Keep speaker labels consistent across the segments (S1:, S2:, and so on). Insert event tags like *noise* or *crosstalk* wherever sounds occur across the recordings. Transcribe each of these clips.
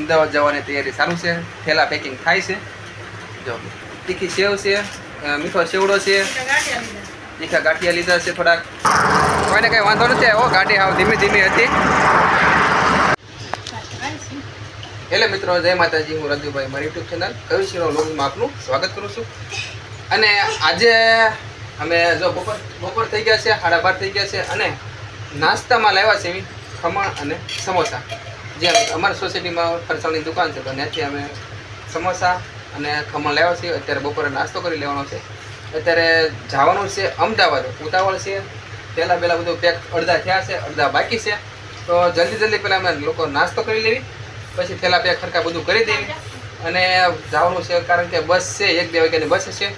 S1: અમદાવાદ જવાની તૈયારી સારું છે. થેલા પેકિંગ થાય છે. જો, તીખી સેવ છે મીઠો સેવડો છે. તીખા ગાંઠિયા લીધા છે થોડાક. કોઈને કંઈ વાંધો નથી આવ્યો ગાંઠી હાવ ધીમી ધીમી હતી. એટલે મિત્રો, જય માતાજી, હું રજુભાઈ, મારી યુટ્યુબ ચેનલ કવિશીનો લોગમાં આપનું સ્વાગત કરું છું. અને આજે અમે જો બપોર બપોર થઈ ગયા છે, સાડા બાર થઈ ગયા છે, અને નાસ્તામાં લાવ્યા છે ખમણ અને સમોસા. જે અમારી સોસાયટીમાં ફરસાણની દુકાન છે, તો ત્યાંથી અમે સમોસા અને ખમણ લાવ્યા છીએ. અત્યારે બપોરે નાસ્તો કરી લેવાનો છે. અત્યારે જવાનું છે અમદાવાદ. ઉતાવળ છે. પહેલાં પહેલાં બધું પેક અડધા થયા છે, અડધા બાકી છે. તો જલ્દી જલ્દી પહેલાં અમે લોકો નાસ્તો કરી લેવી. પછી પહેલાં પેક ખરખા બધું કરી દેવી. અને જવાનું છે, કારણ કે બસ છે, એક બે વાગ્યાની બસ છે.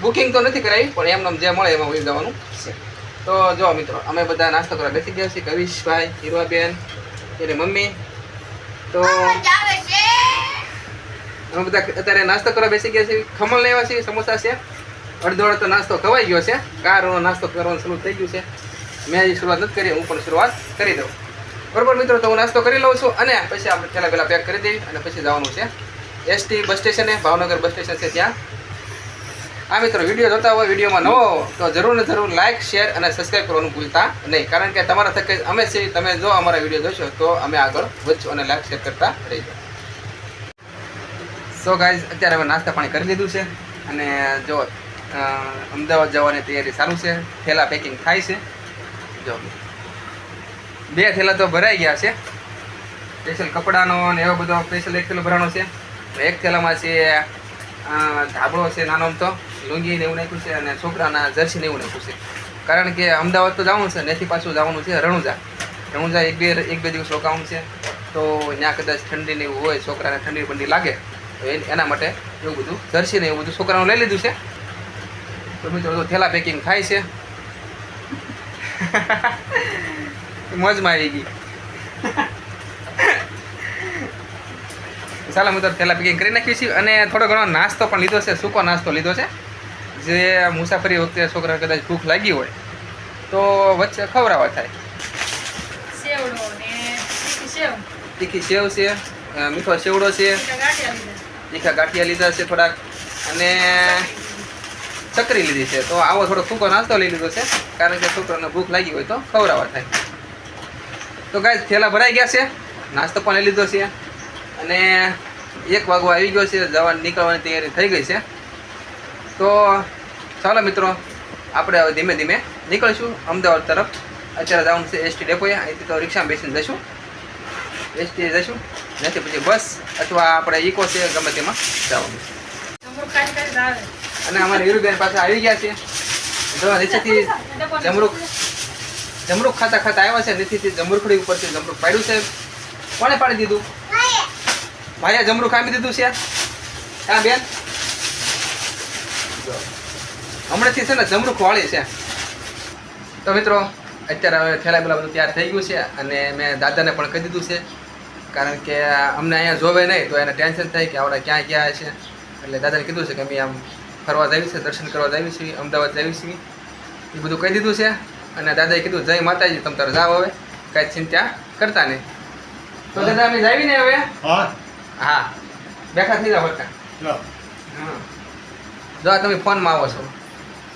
S1: બુકિંગ તો નથી કરાવી, પણ એમને જે મળે એમાં ઉડી જવાનું છે. તો જો મિત્રો, અમે બધા નાસ્તો કરવા બેસી ગયા છીએ. કવિશભાઈ હીરવાબેન એની મમ્મી તો અમે બધા અત્યારે નાસ્તો કરવા બેસી ગયા છે ખમણ લેવા છે સમોસા છે. અડધો અડધો નાસ્તો ખવાઈ ગયો છે. કારનો નાસ્તો કરવાનું શરૂ થઈ ગયું છે. મેં હજી શરૂઆત નથી કરી હું પણ શરૂઆત કરી દઉં. બરોબર મિત્રો તો હું નાસ્તો કરી લઉં છું અને પછી આપણે પહેલાં પહેલાં પેક કરી દઈએ અને પછી જવાનું છે. એસટી બસ સ્ટેશને ભાવનગર બસ સ્ટેશન છે ત્યાં. આ મિત્રો વીડિયો જોતા હોય, વિડીયોમાં નવો તો જરૂર ને જરૂર લાઇક શેર અને સબસ્ક્રાઈબ કરવાનું ભૂલતા નહીં. કારણ કે તમારા થકે અમે છીએ, તમે જો અમારા વીડિયો જોશો, તો અમે આગળ વધશું અને લાઇક શેર કરતા રહીશું. સો ગાઈઝ અત્યારે અમે નાસ્તા પાણી કરી લીધું છે અને જો અમદાવાદ જવાની તૈયારી ચાલુ છે. થેલા પેકિંગ થાય છે. જો, બે થેલા તો ભરાઈ ગયા છે. સ્પેશિયલ કપડાનો ને એવો બધો સ્પેશિયલ એક થેલો ભરાણો છે. એક થેલામાં છે ધાબળો છે, નાનો અમથો લુંગી ને એવું નાખ્યું છે અને છોકરાના જર્સી ને એવું નાખ્યું છે. કારણ કે અમદાવાદ તો જવાનું છે, ત્યાંથી પાછું જવાનું છે, રણુજા. રણુજા એક બે એક બે દિવસ રોકાવાનું છે. તો ત્યાં કદાચ ઠંડી ને એવું હોય, છોકરાને ઠંડી બંડી લાગે, તો એના માટે એવું બધું જર્સી ને એવું બધું છોકરાનું લઈ લીધું છે. તો મિત્રો, તો થેલા પેકિંગ થાય છે. *laughs* મોજમાં આવી ગઈ. *laughs* ચાલો મિત્રો, થેલા પેકિંગ કરી નાખીએ છીએ. અને થોડો ઘણો નાસ્તો પણ લીધો છે. સૂકો નાસ્તો લીધો છે? જે મુસાફરી વખતે છોકરા કદાચ ભૂખ લાગી હોય તો વચ્ચે ખવડાવવા થાય.
S2: તીખી સેવ
S1: છે મીઠો સેવડો છે.
S2: તીખા ગાંઠિયા લીધા.
S1: તીખા ગાંઠિયા લીધા છે થોડાક અને ચકરી લીધી છે. તો આવો થોડો સૂકો નાસ્તો લઈ લીધો છે કારણ કે છોકરાને ભૂખ લાગી હોય તો ખવડાવવા થાય. તો ગાય થેલા ભરાઈ ગયા છે. નાસ્તો પણ લઈ લીધો છે. અને એક વાગવા આવી ગયો છે જવાની નીકળવાની તૈયારી થઈ ગઈ છે. તો ચાલો મિત્રો, આપણે હવે ધીમે ધીમે નીકળીશું અમદાવાદ તરફ. અત્યારે જવાનું છે એસટી ડેપોએ અહીંથી તો રિક્ષામાં બેસીને જશું એસટી જશું નથી પછી બસ અથવા આપણે ઇકો છે, ગમે તેમાં જવાનું. અને અમારે હીરુબેન પાસે આવી ગયા છે. જો નીચેથી જમરૂક જમરૂક ખાતા ખાતા આવ્યા છે, નીચેથી જમરૂખડી ઉપરથી જમરૂક પાડ્યું છે. કોણે પાડી દીધું? ભાઈએ જમરૂખ આપી દીધું છે. હા, બેન. હમણાંથી છે ને જમણું વાળી છે. તો મિત્રો અત્યારે હવે થેલા પેલા બધું તૈયાર થઈ ગયું છે અને મેં દાદાને પણ કહી દીધું છે. કારણ કે અમને અહીંયા જોવે નહીં તો એને ટેન્શન થાય કે આપણે ક્યાં ક્યાં છે. એટલે દાદાને કીધું છે કે અમે આમ ફરવા જઈએ છીએ દર્શન કરવા જઈએ છીએ અમદાવાદ જઈએ છીએ એ બધું કહી દીધું છે અને દાદાએ કીધું જય માતાજી તમે તારે જાઓ હવે કાંઈ ચિંતા કરતા નહીં. તો દાદા અમે જાવી ને હવે?
S3: હા.
S1: બેઠા થઈ જાઓ બધા જો તમે ફોનમાં આવો છો.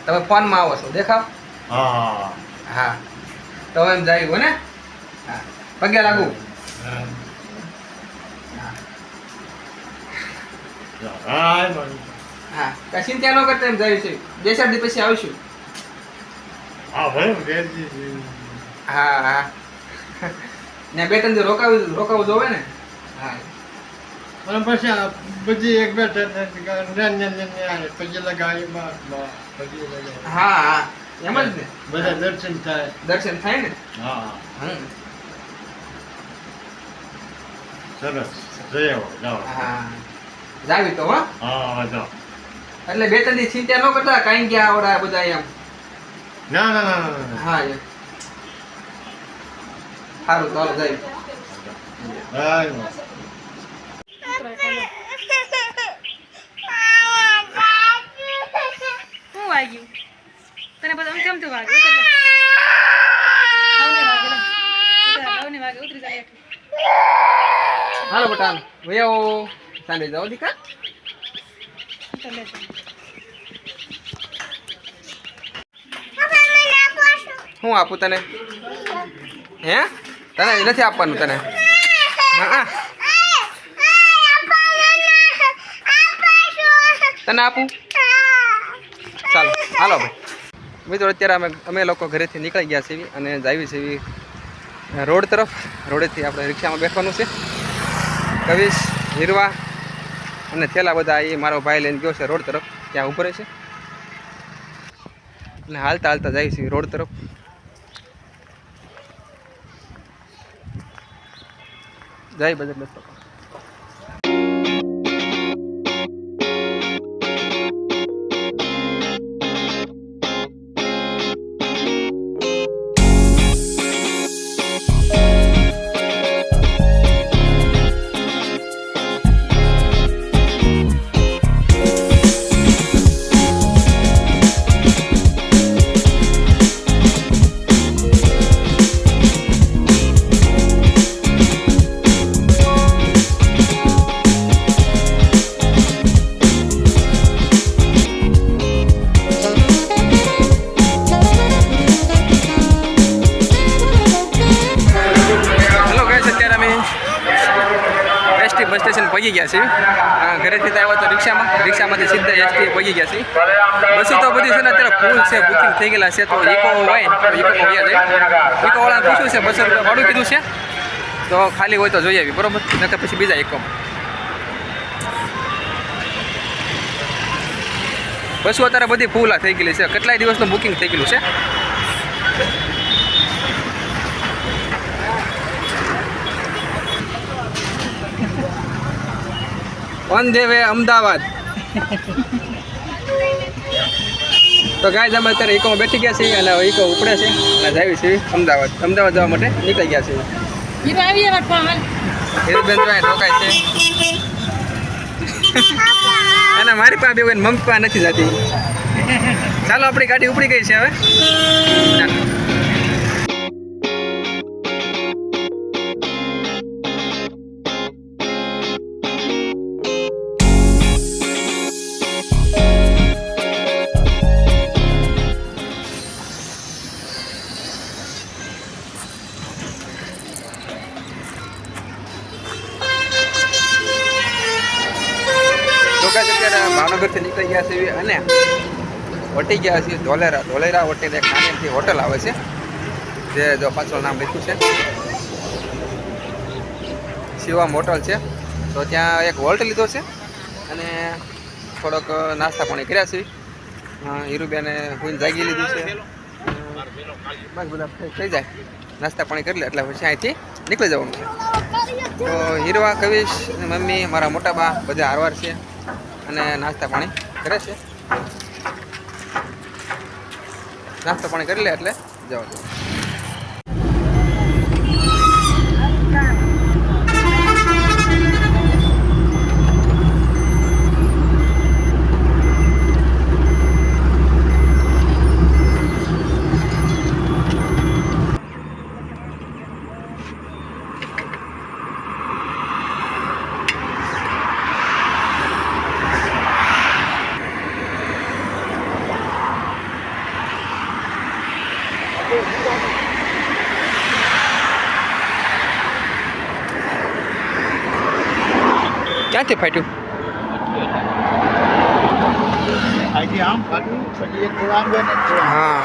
S1: તમે ફોનમાં આવો છો દેખાવ?
S3: હા.
S1: હા. તો એમ જાય ને? હા. પગે લાગુ.
S3: હા.
S1: હા કાંઈ ન કરતા એમ જાય છે. બે ચાર દિવસ પછી આવીશું.
S3: હા
S1: હા હા ને બે ત્રણ રોકાવું રોકાવું જોવે ને? હા.
S3: અને પછી બધી એક બે ત્રણ ને ને ને ને આવે પછી લગાવી પછી
S1: હા હા એમ જ ને
S3: બધા દર્શન થાય
S1: દર્શન થાય ને
S3: હા સરસ જય હો જાઓ
S1: હા જાવી તો હો
S3: હા જાઓ
S1: એટલે બે ત્રણ દી ચિંતા ન કરતા કાઈ ગયા આવડા બધા એમ?
S3: ના ના ના
S1: હા એમ. સારું ચાલો જાય
S3: હા એમ.
S2: શું વાગ્યું. તને બધા કેમ તું વાગ્યું
S1: હાલો બટાલ વયો. સાંજે જાઓ દીકા. હું આપું તને? હે? તને નથી આપવાનું તને? હા. તને આપું? ચાલો. હાલો ભાઈ. મિત્રો, અત્યારે અમે અમે લોકો ઘરેથી નીકળી ગયા છીએ અને જાવી છીએ રોડ તરફ. રોડેથી આપણે રિક્ષામાં બેસવાનું છે. કવિશ, હીરવા અને થેલા બધા એ મારો ભાઈ લઈને ગયો છે રોડ તરફ. ત્યાં ઉભરે છે. અને હાલતા હાલતા જાય છે રોડ તરફ. જય બજરંગ દળ. ગયા છીએ. ઘરેથી આવ્યા તો રિક્ષામાં, રિક્ષામાંથી સીધા એસટી પહોંચી ગયા છીએ. બસો તો બધી છે ને અત્યારે ફૂલ છે બુકિંગ થઈ ગયેલા છે. તો ઇકો હોય, તો ઇકોમાં વ્યા જાય ઇકોવાળાને પૂછ્યું છે, બસો રૂપિયા ભાડું કીધું છે. તો ખાલી હોય તો જોઈ આવી, બરાબર? નકર પછી બીજા ઇકોમાં બસો અત્યારે બધી ફૂલ થઈ ગયેલી છે. કેટલાય દિવસનું બુકિંગ થઈ ગયેલું છે? On the way Ahmedabad. તો ગાય અમે અત્યારે ઇકોમાં બેઠી ગયા છીએ અને ઇકો ઉપડે છે. અને જાવી છીએ અમદાવાદ. અમદાવાદ જવા માટે નીકળી ગયા છીએ. હીરુબેન રોકાય છે. અને મારી પાસે બે મમ્મી પાસે નથી જતી. ચાલો આપણી ગાડી ઉપડી ગઈ છે હવે. ચાલો. અત્યારે નીકળી ગયા છીએ અને વટી ગયા છીએ ધોલેરા. ધોલેરા વટીને એક નાની હોટલ આવે છે, જે જો પાછળ નામ લખ્યું છે. શિવમ હોટલ છે. તો ત્યાં એક વોલ્ટ લીધો છે અને થોડોક નાસ્તા પાણી કર્યા છે. હીરુબેને હું જાગી લીધું છે. બસ બધા થઈ- જાય. નાસ્તા પાણી કરી લે એટલે પછી અહીંથી નીકળી જવાનું છે. તો હીરવા કવિશ મમ્મી, મારા મોટા બા, બધા હારવાર છે. અને નાસ્તા પાણી કરે છે. નાસ્તા પાણી કરી લે એટલે જવા દો. ક્યાંથી ફાટ્યું? હા.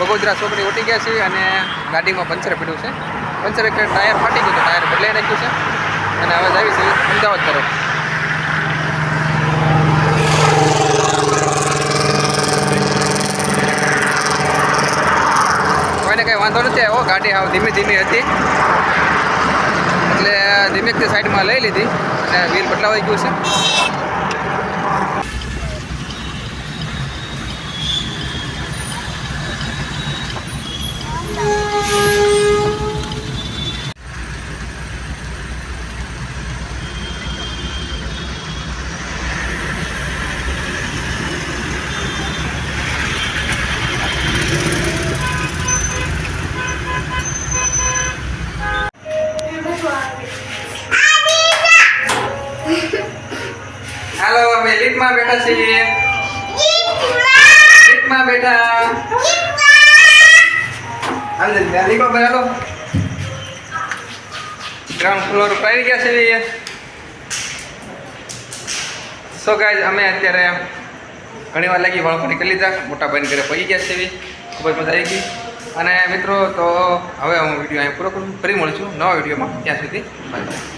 S1: બગોદરા છોકરી ઉઠી ગયા છે અને ગાડીમાં પંચર પડ્યું છે. પંચર એક ટાયર ફાટી ગયું તો ટાયર બદલાઈ નાખ્યું છે. અને હવે જાવી છે અમદાવાદ તરફ. વાંધો નથી આવ્યો. ગાડી હાવ ધીમે ધીમે હતી. એટલે ધીમે તે સાઈડમાં લઈ લીધી. અને વ્હીલ બદલાવાઈ ગયું છે. Thank you. ગ્રાઉન્ડ ફ્લોર આવી ગયા છે સો ગાઈઝ અમે અત્યારે ઘણી વાર લાગી વાળો કરી લીધા. મોટા ભાઈને ઘરે પહોંચી ગયા છીએ ખૂબ જ મજા આવી ગઈ. અને મિત્રો, તો હવે હું વીડિયો અહીં પૂરો કરું. ફરી મળું છું નવા વિડીયોમાં. ત્યાં સુધી બાય બાય